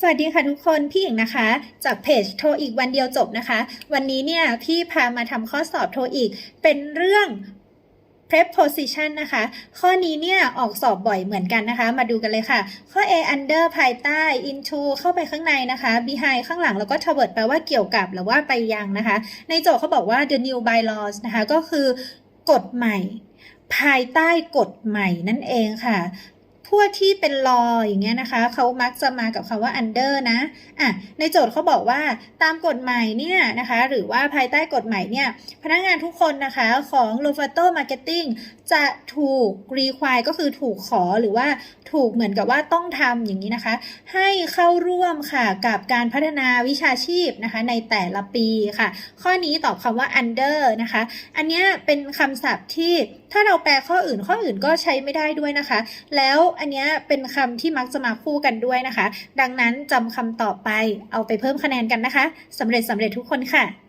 สวัสดีค่ะทุกคน พี่หญิงนะคะ จากเพจโทรอีกวันเดียวจบนะคะ วันนี้เนี่ยพี่พามาทำข้อสอบโทรอีก เป็นเรื่อง preposition นะคะ ข้อนี้เนี่ยออกสอบบ่อยเหมือนกันนะคะ มาดูกันเลยค่ะ ข้อ A under ภายใต้ into เข้าไปข้างในนะคะ behind ข้างหลังแล้วก็ toward แปลว่าเกี่ยวกับหรือว่าไปยังนะคะ ในโจทย์เขาบอกว่า the new bylaws นะคะ ก็คือกฎใหม่ ภายใต้กฎใหม่นั่นเองค่ะ พวกที่เป็น law อย่างเงี้ยนะคะเขามักจะมากับคำว่า under นะอะในโจทย์เขาบอกว่าตามกฎหมายเนี่ยนะคะ หรือว่าภายใต้กฎหมายเนี่ย พนักงานทุกคนนะคะของ l o f a t o Marketing จะถูก require ก็คือถูกขอหรือว่าถูกเหมือนกับว่าต้องทำอย่างนี้นะคะ ให้เข้าร่วมค่ะกับการพัฒนาวิชาชีพนะคะ ในแต่ละปีค่ะ ข้อนี้ตอบคำว่า under นะคะ อันนี้เป็นคำศัพท์ที่ถ้าเราแปลข้ออื่นข้ออื่นก็ใช้ไม่ได้ด้วยนะคะ แล้วอันนี้เป็นคำที่มักจะมาคู่กันด้วยนะคะ ดังนั้นจำคำต่อไปเอาไปเพิ่มคะแนนกันนะคะสำเร็จสำเร็จทุกคนค่ะ